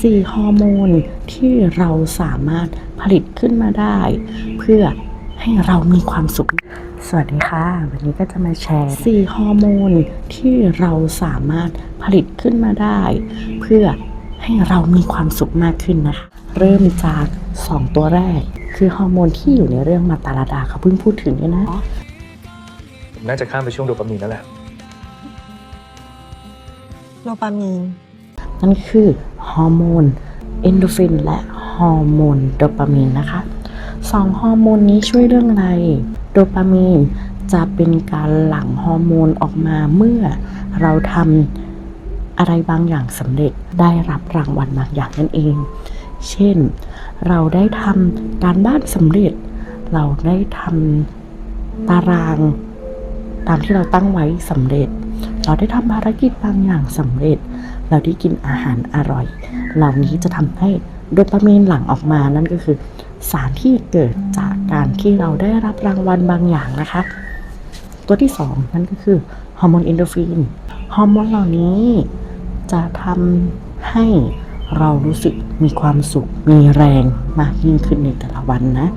4 ฮอร์โมนที่เราสามารถผลิตขึ้นมาได้ เพื่อให้เรามีความสุข สวัสดีค่ะ วันนี้ก็จะมาแชร์ 4 ฮอร์โมนที่เราสามารถผลิตขึ้นมาได้ เพื่อให้เรามีความสุขมากขึ้นนะคะ เริ่มจาก 2 ตัวแรก คือฮอร์โมนที่อยู่ในเรื่องมาตาลาดาเขาเพิ่งพูดถึงเนี่ยนะผมน่าจะข้ามไปช่วงโดปามีนนั่นแหละ โดปามีนนั่นคือ ฮอร์โมนเอนโดรฟินและฮอร์โมนโดปามีนนะคะสองฮอร์โมนนี้ช่วยเรื่องอะไร โดปามีนจะเป็นการหลั่งฮอร์โมนออกมาเมื่อเราทำอะไรบางอย่างสำเร็จได้รับรางวัลบางอย่างนั่นเอง เช่น เราได้ทำการบ้านสำเร็จ เราได้ทำตารางตามที่เราตั้งไว้สำเร็จ เราได้ทำภารกิจบางอย่างสำเร็จ เราได้กินอาหารอร่อย เหล่านี้จะทำให้โดปามีนหลั่งออกมานั่นก็คือ สารที่เกิดจากการที่เราได้รับรางวัลบางอย่างนะคะ ตัวที่สองนั่นก็คือฮอร์โมนเอนโดฟินฮอร์โมนเหล่านี้จะทำให้เรารู้สึกมีความสุขมีแรงมากยิ่งขึ้นในแต่ละวันนะ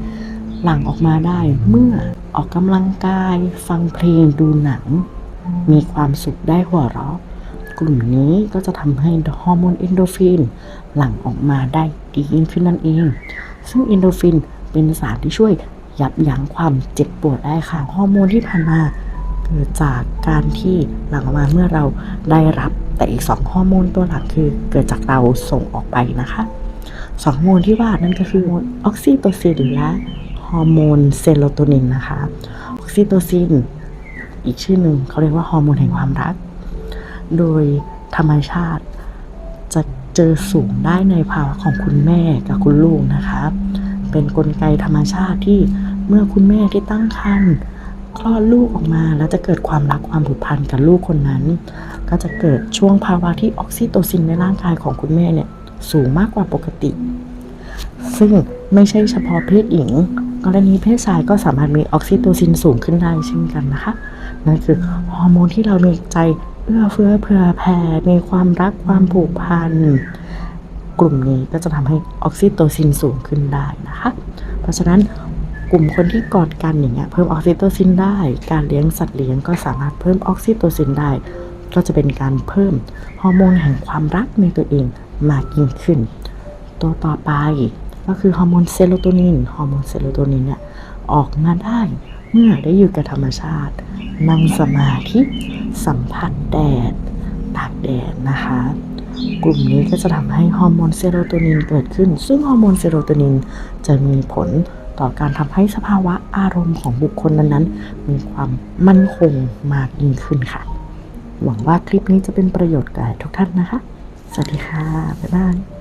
หลั่งออกมาได้เมื่อออกกำลังกาย ฟังเพลงดูหนัง มีความสุขได้หัวเราะ กลุ่มนี้ก็จะทำให้ฮอร์โมนเอนโดฟินหลั่งออกมาได้ดียิ่งขึ้นนั่นเอง ซึ่งเอนโดฟินเป็นสารที่ช่วยยับยั้งความเจ็บปวดได้ค่ะ ฮอร์โมนที่ผ่านมาเกิดจากการที่หลั่งออกมาเมื่อเราได้รับแต่อีกสองฮอร์โมนตัวหลักคือเกิดจากเราส่งออกไปนะคะสองฮอร์โมนที่ว่านั่นก็คือฮอร์โมนออกซิโตซินและฮอร์โมนเซโรโทนินนะคะ ออกซิโตซิน อีกชื่อหนึ่งเขาเรียกว่าฮอร์โมนแห่งความรัก โดยธรรมชาติ จะเจอสูงได้ในภาวะของคุณแม่กับคุณลูกนะคะ เป็นนกลไกธรรมชาติที่เมื่อคุณแม่ที่ตั้งครรภ์คลอดลูกออกมาแล้วจะเกิดความรักความผูกพันกับลูกคนนั้น ก็จะเกิดช่วงภาวะที่ออกซิโตซินในร่างกายของคุณแม่เนี่ยสูงมากกว่าปกติ ซึ่งไม่ใช่เฉพาะเพศหญิง กรณีเพศชายก็สามารถมีออกซิโตซินสูงขึ้นได้เช่นกันนะคะ นั่นคือฮอร์โมนที่เรามีใจ เอื้อเฟื้อเผื่อแผ่มีความรักความผูกพัน กลุ่มนี้ก็จะทำให้ออกซิโตซินสูงขึ้นได้นะคะ เพราะฉะนั้นกลุ่มคนที่กอดกันอย่างเงี้ยเพิ่มออกซิโตซินได้ การเลี้ยงสัตว์เลี้ยงก็สามารถเพิ่มออกซิโตซินได้ ก็จะเป็นการเพิ่มฮอร์โมนแห่งความรักในตัวเองมากยิ่งขึ้น ตัวต่อไปก็คือฮอร์โมนเซโรโทนินฮอร์โมนเซโรโทนินเนี่ยออกมาได้ เมื่อได้อยู่กับธรรมชาติ นั่งสมาธิสัมผัสแดดตากแดดนะคะ กลุ่มนี้ก็จะทำให้ฮอร์โมนเซโรโทนินเกิดขึ้น ซึ่งฮอร์โมนเซโรโทนินจะมีผลต่อการทำให้สภาวะอารมณ์ของบุคคลนั้นๆ มีความมั่นคงมากยิ่งขึ้นค่ะ หวังว่าคลิปนี้จะเป็นประโยชน์กับทุกท่านนะคะ สวัสดีค่ะ บ๊ายบาย